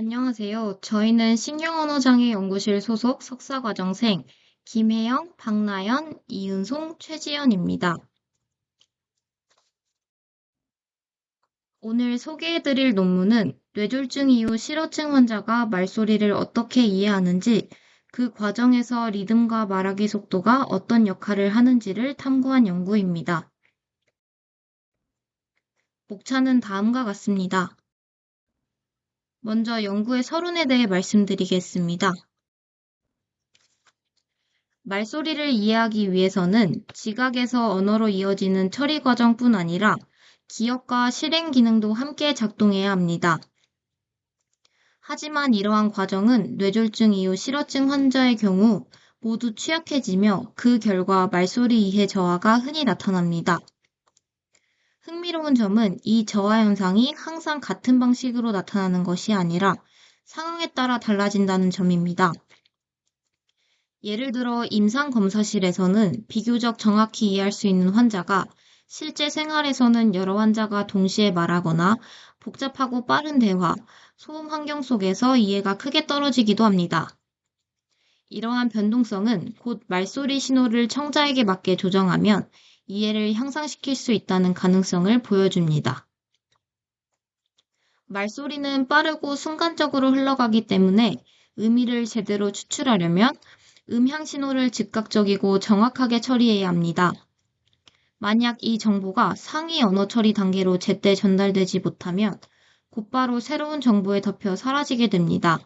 안녕하세요. 저희는 신경언어장애 연구실 소속 석사과정생 김혜영, 박나연, 이은송, 최지연입니다. 오늘 소개해드릴 논문은 뇌졸중 이후 실어증 환자가 말소리를 어떻게 이해하는지, 그 과정에서 리듬과 말하기 속도가 어떤 역할을 하는지를 탐구한 연구입니다. 목차는 다음과 같습니다. 먼저 연구의 서론에 대해 말씀드리겠습니다. 말소리를 이해하기 위해서는 지각에서 언어로 이어지는 처리 과정뿐 아니라 기억과 실행 기능도 함께 작동해야 합니다. 하지만 이러한 과정은 뇌졸중 이후 실어증 환자의 경우 모두 취약해지며 그 결과 말소리 이해 저하가 흔히 나타납니다. 흥미로운 점은 이 저하 현상이 항상 같은 방식으로 나타나는 것이 아니라 상황에 따라 달라진다는 점입니다. 예를 들어 임상검사실에서는 비교적 정확히 이해할 수 있는 환자가 실제 생활에서는 여러 환자가 동시에 말하거나 복잡하고 빠른 대화, 소음 환경 속에서 이해가 크게 떨어지기도 합니다. 이러한 변동성은 곧 말소리 신호를 청자에게 맞게 조정하면 이해를 향상시킬 수 있다는 가능성을 보여줍니다. 말소리는 빠르고 순간적으로 흘러가기 때문에 의미를 제대로 추출하려면 음향 신호를 즉각적이고 정확하게 처리해야 합니다. 만약 이 정보가 상위 언어 처리 단계로 제때 전달되지 못하면 곧바로 새로운 정보에 덮여 사라지게 됩니다.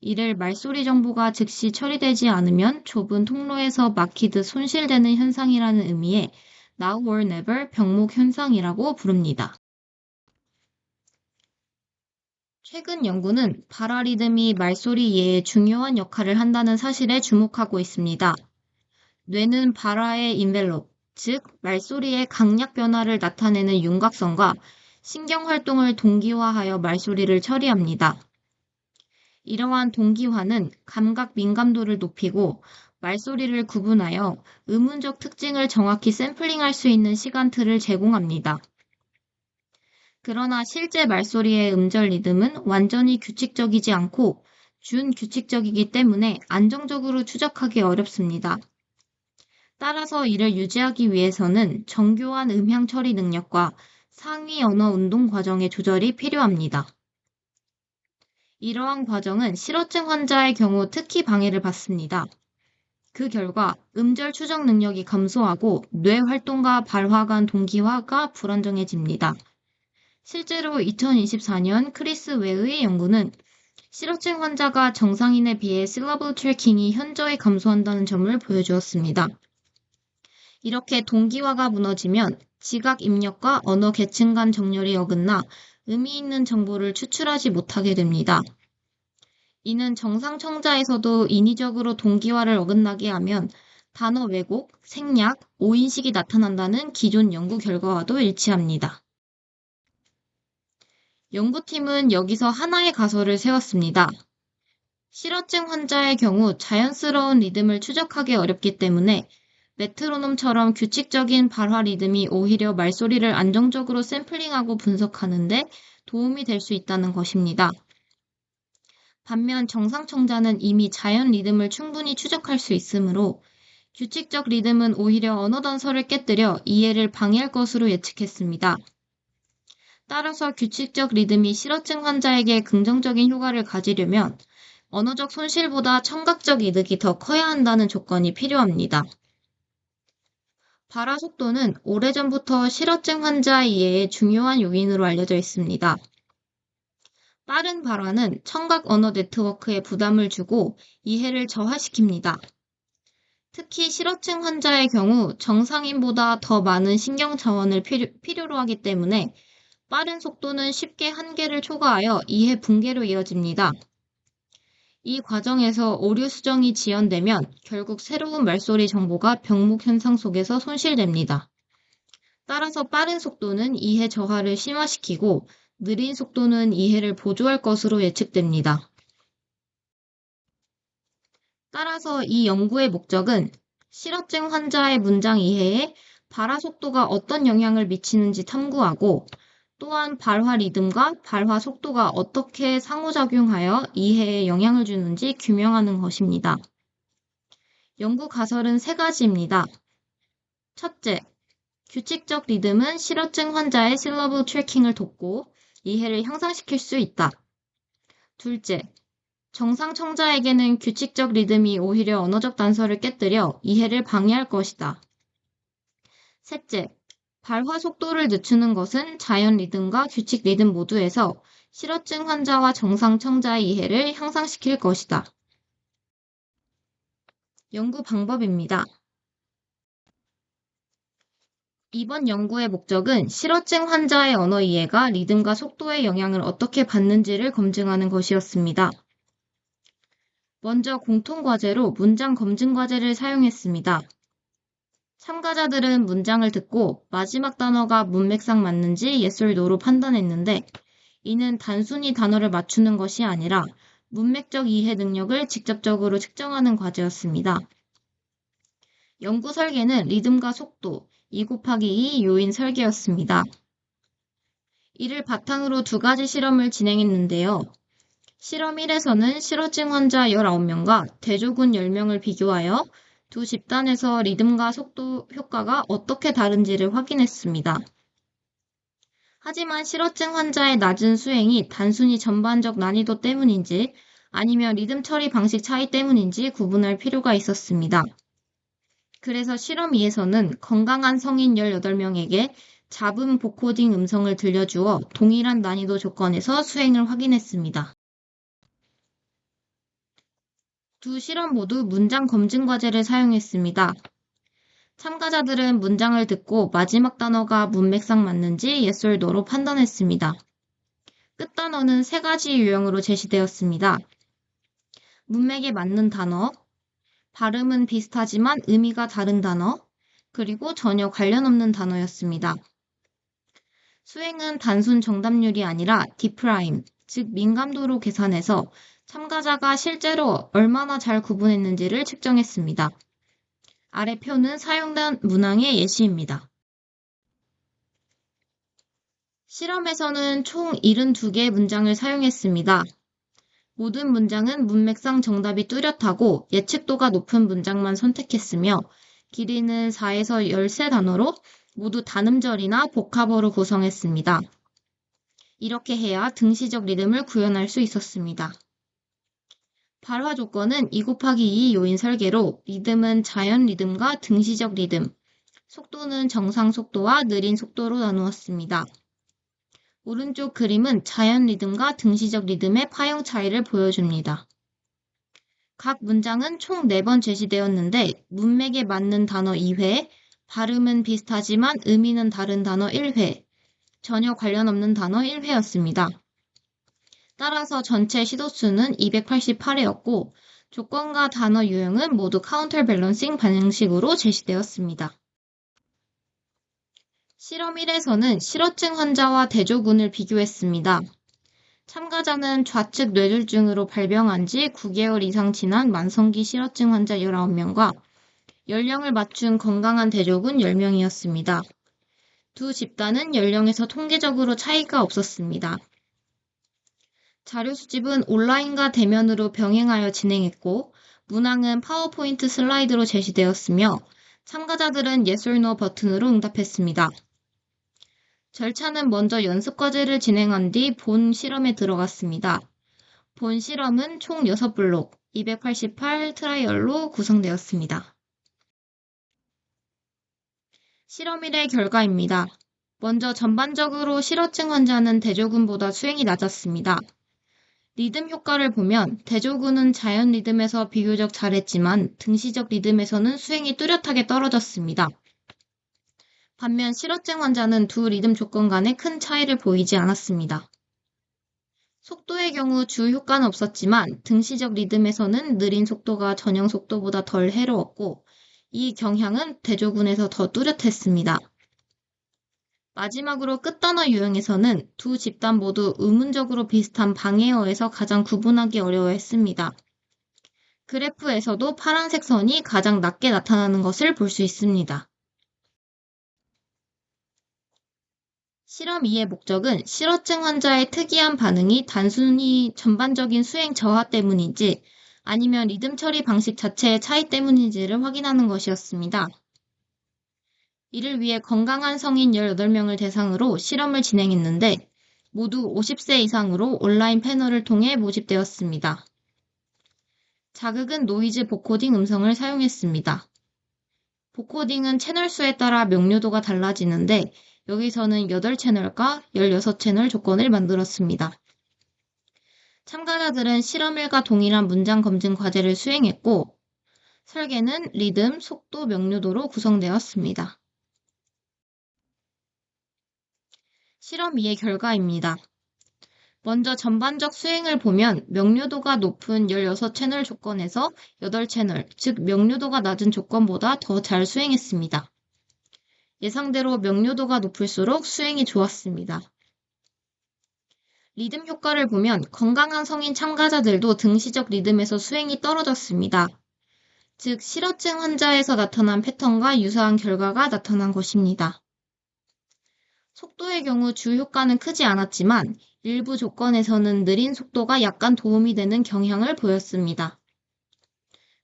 이를 말소리 정보가 즉시 처리되지 않으면 좁은 통로에서 막히듯 손실되는 현상이라는 의미의 now or never 병목 현상이라고 부릅니다. 최근 연구는 바라리듬이 말소리 이해에 중요한 역할을 한다는 사실에 주목하고 있습니다. 뇌는 바라의 인벨롭, 즉 말소리의 강약 변화를 나타내는 윤곽선과 신경 활동을 동기화하여 말소리를 처리합니다. 이러한 동기화는 감각 민감도를 높이고 말소리를 구분하여 의문적 특징을 정확히 샘플링할 수 있는 시간틀을 제공합니다. 그러나 실제 말소리의 음절 리듬은 완전히 규칙적이지 않고 준규칙적이기 때문에 안정적으로 추적하기 어렵습니다. 따라서 이를 유지하기 위해서는 정교한 음향 처리 능력과 상위 언어 운동 과정의 조절이 필요합니다. 이러한 과정은 실어증 환자의 경우 특히 방해를 받습니다. 그 결과 음절 추적 능력이 감소하고 뇌 활동과 발화 간 동기화가 불안정해집니다. 실제로 2024년 크리스 웨의 연구는 실어증 환자가 정상인에 비해 실러블 트래킹이 현저히 감소한다는 점을 보여주었습니다. 이렇게 동기화가 무너지면 지각 입력과 언어 계층 간 정렬이 어긋나 의미 있는 정보를 추출하지 못하게 됩니다. 이는 정상 청자에서도 인위적으로 동기화를 어긋나게 하면 단어 왜곡, 생략, 오인식이 나타난다는 기존 연구 결과와도 일치합니다. 연구팀은 여기서 하나의 가설을 세웠습니다. 실어증 환자의 경우 자연스러운 리듬을 추적하기 어렵기 때문에 메트로놈처럼 규칙적인 발화 리듬이 오히려 말소리를 안정적으로 샘플링하고 분석하는데 도움이 될 수 있다는 것입니다. 반면 정상청자는 이미 자연 리듬을 충분히 추적할 수 있으므로 규칙적 리듬은 오히려 언어 단서를 깨뜨려 이해를 방해할 것으로 예측했습니다. 따라서 규칙적 리듬이 실어증 환자에게 긍정적인 효과를 가지려면 언어적 손실보다 청각적 이득이 더 커야 한다는 조건이 필요합니다. 발화 속도는 오래전부터 실어증 환자 이해의 중요한 요인으로 알려져 있습니다. 빠른 발화는 청각 언어 네트워크에 부담을 주고 이해를 저하시킵니다. 특히 실어증 환자의 경우 정상인보다 더 많은 신경 자원을 필요, 로 하기 때문에 빠른 속도는 쉽게 한계를 초과하여 이해 붕괴로 이어집니다. 이 과정에서 오류 수정이 지연되면 결국 새로운 말소리 정보가 병목 현상 속에서 손실됩니다. 따라서 빠른 속도는 이해 저하를 심화시키고 느린 속도는 이해를 보조할 것으로 예측됩니다. 따라서 이 연구의 목적은 실어증 환자의 문장 이해에 발화 속도가 어떤 영향을 미치는지 탐구하고 또한 발화 리듬과 발화 속도가 어떻게 상호작용하여 이해에 영향을 주는지 규명하는 것입니다. 연구 가설은 세 가지입니다. 첫째, 규칙적 리듬은 실어증 환자의 실러브 트래킹을 돕고 이해를 향상시킬 수 있다. 둘째, 정상 청자에게는 규칙적 리듬이 오히려 언어적 단서를 깨뜨려 이해를 방해할 것이다. 셋째, 발화 속도를 늦추는 것은 자연 리듬과 규칙 리듬 모두에서 실어증 환자와 정상 청자의 이해를 향상시킬 것이다. 연구 방법입니다. 이번 연구의 목적은 실어증 환자의 언어 이해가 리듬과 속도의 영향을 어떻게 받는지를 검증하는 것이었습니다. 먼저 공통과제로 문장 검증 과제를 사용했습니다. 참가자들은 문장을 듣고 마지막 단어가 문맥상 맞는지 no로 판단했는데 이는 단순히 단어를 맞추는 것이 아니라 문맥적 이해 능력을 직접적으로 측정하는 과제였습니다. 연구 설계는 리듬과 속도, 2 곱하기 2 요인 설계였습니다. 이를 바탕으로 두 가지 실험을 진행했는데요. 실험 1에서는 실어증 환자 19명과 대조군 10명을 비교하여 두 집단에서 리듬과 속도 효과가 어떻게 다른지를 확인했습니다. 하지만 실어증 환자의 낮은 수행이 단순히 전반적 난이도 때문인지 아니면 리듬 처리 방식 차이 때문인지 구분할 필요가 있었습니다. 그래서 실험 2에서는 건강한 성인 18명에게 잡음 보코딩 음성을 들려주어 동일한 난이도 조건에서 수행을 확인했습니다. 두 실험 모두 문장 검증 과제를 사용했습니다. 참가자들은 문장을 듣고 마지막 단어가 문맥상 맞는지 yes or no로 판단했습니다. 끝단어는 세 가지 유형으로 제시되었습니다. 문맥에 맞는 단어, 발음은 비슷하지만 의미가 다른 단어, 그리고 전혀 관련 없는 단어였습니다. 수행은 단순 정답률이 아니라 디프라임, 즉 민감도로 계산해서 참가자가 실제로 얼마나 잘 구분했는지를 측정했습니다. 아래 표는 사용된 문항의 예시입니다. 실험에서는 총 72개의 문장을 사용했습니다. 모든 문장은 문맥상 정답이 뚜렷하고 예측도가 높은 문장만 선택했으며 길이는 4에서 13단어로 모두 단음절이나 복합어로 구성했습니다. 이렇게 해야 등시적 리듬을 구현할 수 있었습니다. 발화 조건은 2 곱하기 2 요인 설계로 리듬은 자연 리듬과 등시적 리듬, 속도는 정상 속도와 느린 속도로 나누었습니다. 오른쪽 그림은 자연 리듬과 등시적 리듬의 파형 차이를 보여줍니다. 각 문장은 총 4번 제시되었는데 문맥에 맞는 단어 2회, 발음은 비슷하지만 의미는 다른 단어 1회, 전혀 관련 없는 단어 1회였습니다. 따라서 전체 시도수는 288회였고 조건과 단어 유형은 모두 카운터 밸런싱 방식으로 제시되었습니다. 실험 1에서는 실어증 환자와 대조군을 비교했습니다. 참가자는 좌측 뇌졸중으로 발병한 지 9개월 이상 지난 만성기 실어증 환자 19명과 연령을 맞춘 건강한 대조군 10명이었습니다. 두 집단은 연령에서 통계적으로 차이가 없었습니다. 자료 수집은 온라인과 대면으로 병행하여 진행했고, 문항은 파워포인트 슬라이드로 제시되었으며, 참가자들은 yes or 버튼으로 응답했습니다. 절차는 먼저 연습 과제를 진행한 뒤 본 실험에 들어갔습니다. 본 실험은 총 6블록, 288 트라이얼로 구성되었습니다. 실험 1의 결과입니다. 먼저 전반적으로 실어증 환자는 대조군보다 수행이 낮았습니다. 리듬 효과를 보면 대조군은 자연 리듬에서 비교적 잘했지만 등시적 리듬에서는 수행이 뚜렷하게 떨어졌습니다. 반면 실어증 환자는 두 리듬 조건 간에 큰 차이를 보이지 않았습니다. 속도의 경우 주 효과는 없었지만 등시적 리듬에서는 느린 속도가 전형 속도보다 덜 해로웠고 이 경향은 대조군에서 더 뚜렷했습니다. 마지막으로 끝단어 유형에서는 두 집단 모두 의문적으로 비슷한 방해어에서 가장 구분하기 어려워했습니다. 그래프에서도 파란색 선이 가장 낮게 나타나는 것을 볼 수 있습니다. 실험 2의 목적은 실어증 환자의 특이한 반응이 단순히 전반적인 수행 저하 때문인지 아니면 리듬 처리 방식 자체의 차이 때문인지를 확인하는 것이었습니다. 이를 위해 건강한 성인 18명을 대상으로 실험을 진행했는데 모두 50세 이상으로 온라인 패널을 통해 모집되었습니다. 자극은 노이즈 보코딩 음성을 사용했습니다. 보코딩은 채널 수에 따라 명료도가 달라지는데 여기서는 8채널과 16채널 조건을 만들었습니다. 참가자들은 실험일과 동일한 문장 검증 과제를 수행했고 설계는 리듬, 속도, 명료도로 구성되었습니다. 실험 2의 결과입니다. 먼저 전반적 수행을 보면 명료도가 높은 16채널 조건에서 8채널, 즉 명료도가 낮은 조건보다 더 잘 수행했습니다. 예상대로 명료도가 높을수록 수행이 좋았습니다. 리듬 효과를 보면 건강한 성인 참가자들도 등시적 리듬에서 수행이 떨어졌습니다. 즉, 실어증 환자에서 나타난 패턴과 유사한 결과가 나타난 것입니다. 속도의 경우 주 효과는 크지 않았지만 일부 조건에서는 느린 속도가 약간 도움이 되는 경향을 보였습니다.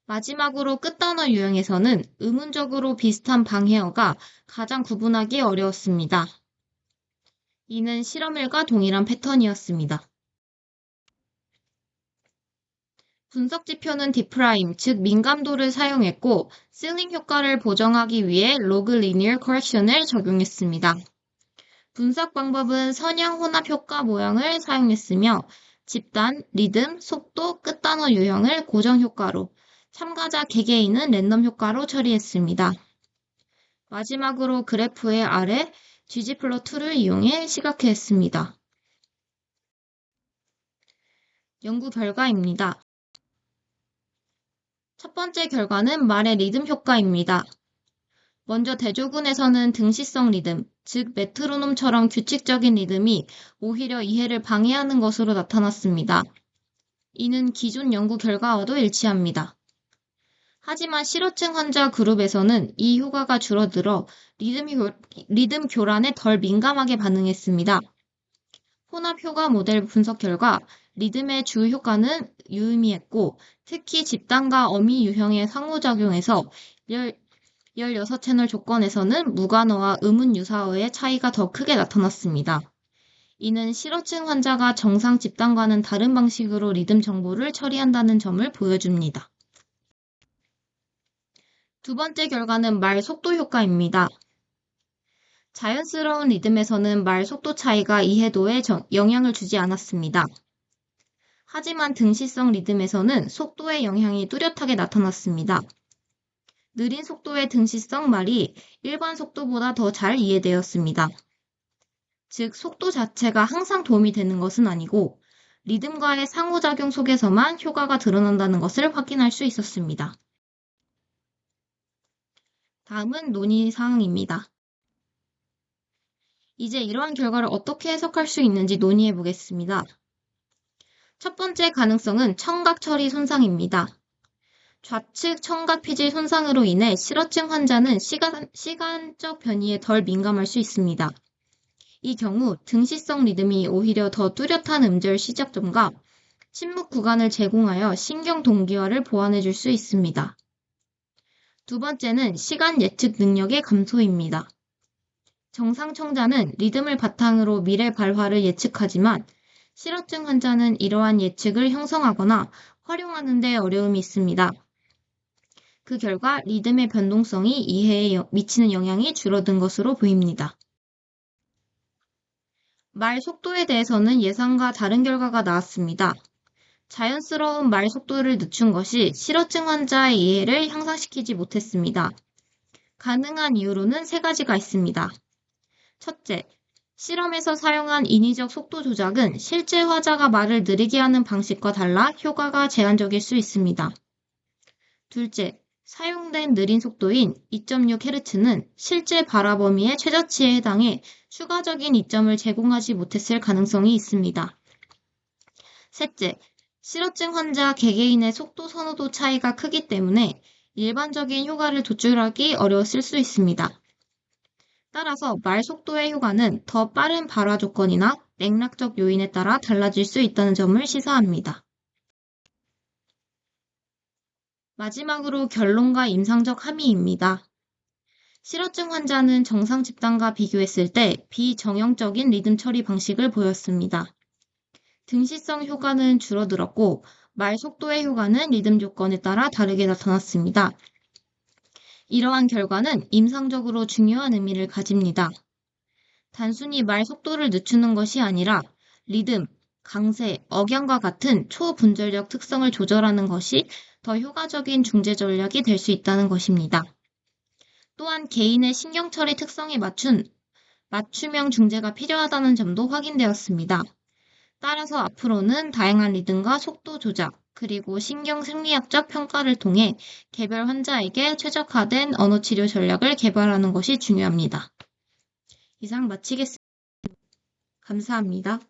마지막으로 끝단어 유형에서는 의문적으로 비슷한 방해어가 가장 구분하기 어려웠습니다. 이는 실험일과 동일한 패턴이었습니다. 분석 지표는 디프라임, 즉 민감도를 사용했고 실링 효과를 보정하기 위해 로그 리니어 커렉션을 적용했습니다. 분석 방법은 선형 혼합 효과 모형을 사용했으며 집단, 리듬, 속도, 끝단어 유형을 고정 효과로, 참가자 개개인은 랜덤 효과로 처리했습니다. 마지막으로 그래프의 아래 ggplot2를 이용해 시각화했습니다. 연구 결과입니다. 첫 번째 결과는 말의 리듬 효과입니다. 먼저 대조군에서는 등시성 리듬, 즉 메트로놈처럼 규칙적인 리듬이 오히려 이해를 방해하는 것으로 나타났습니다. 이는 기존 연구 결과와도 일치합니다. 하지만 실어증 환자 그룹에서는 이 효과가 줄어들어 리듬, 교, 리듬 교란에 덜 민감하게 반응했습니다. 혼합 효과 모델 분석 결과 리듬의 주 효과는 유의미했고 특히 집단과 어미 유형의 상호작용에서 16채널 조건에서는 무관어와 의문 유사어의 차이가 더 크게 나타났습니다. 이는 실어증 환자가 정상 집단과는 다른 방식으로 리듬 정보를 처리한다는 점을 보여줍니다. 두 번째 결과는 말 속도 효과입니다. 자연스러운 리듬에서는 말 속도 차이가 이해도에 영향을 주지 않았습니다. 하지만 등시성 리듬에서는 속도의 영향이 뚜렷하게 나타났습니다. 느린 속도의 등시성 말이 일반 속도보다 더 잘 이해되었습니다. 즉, 속도 자체가 항상 도움이 되는 것은 아니고 리듬과의 상호작용 속에서만 효과가 드러난다는 것을 확인할 수 있었습니다. 다음은 논의 사항입니다. 이제 이러한 결과를 어떻게 해석할 수 있는지 논의해 보겠습니다. 첫 번째 가능성은 청각 처리 손상입니다. 좌측 청각 피질 손상으로 인해 실어증 환자는 시간, 시간적 변이에 덜 민감할 수 있습니다. 이 경우 등시성 리듬이 오히려 더 뚜렷한 음절 시작점과 침묵 구간을 제공하여 신경 동기화를 보완해 줄 수 있습니다. 두 번째는 시간 예측 능력의 감소입니다. 정상 청자는 리듬을 바탕으로 미래 발화를 예측하지만 실어증 환자는 이러한 예측을 형성하거나 활용하는 데 어려움이 있습니다. 그 결과 리듬의 변동성이 이해에 미치는 영향이 줄어든 것으로 보입니다. 말 속도에 대해서는 예상과 다른 결과가 나왔습니다. 자연스러운 말 속도를 늦춘 것이 실어증 환자의 이해를 향상시키지 못했습니다. 가능한 이유로는 세 가지가 있습니다. 첫째, 실험에서 사용한 인위적 속도 조작은 실제 화자가 말을 느리게 하는 방식과 달라 효과가 제한적일 수 있습니다. 둘째, 사용된 느린 속도인 2.6Hz는 실제 발화 범위의 최저치에 해당해 추가적인 이점을 제공하지 못했을 가능성이 있습니다. 셋째, 실어증 환자 개개인의 속도 선호도 차이가 크기 때문에 일반적인 효과를 도출하기 어려웠을 수 있습니다. 따라서 말 속도의 효과는 더 빠른 발화 조건이나 맥락적 요인에 따라 달라질 수 있다는 점을 시사합니다. 마지막으로 결론과 임상적 함의입니다. 실어증 환자는 정상 집단과 비교했을 때 비정형적인 리듬 처리 방식을 보였습니다. 등시성 효과는 줄어들었고 말 속도의 효과는 리듬 조건에 따라 다르게 나타났습니다. 이러한 결과는 임상적으로 중요한 의미를 가집니다. 단순히 말 속도를 늦추는 것이 아니라 리듬, 강세, 억양과 같은 초분절력 특성을 조절하는 것이 더 효과적인 중재 전략이 될 수 있다는 것입니다. 또한 개인의 신경 처리 특성에 맞춘 맞춤형 중재가 필요하다는 점도 확인되었습니다. 따라서 앞으로는 다양한 리듬과 속도 조작, 그리고 신경 생리학적 평가를 통해 개별 환자에게 최적화된 언어 치료 전략을 개발하는 것이 중요합니다. 이상 마치겠습니다. 감사합니다.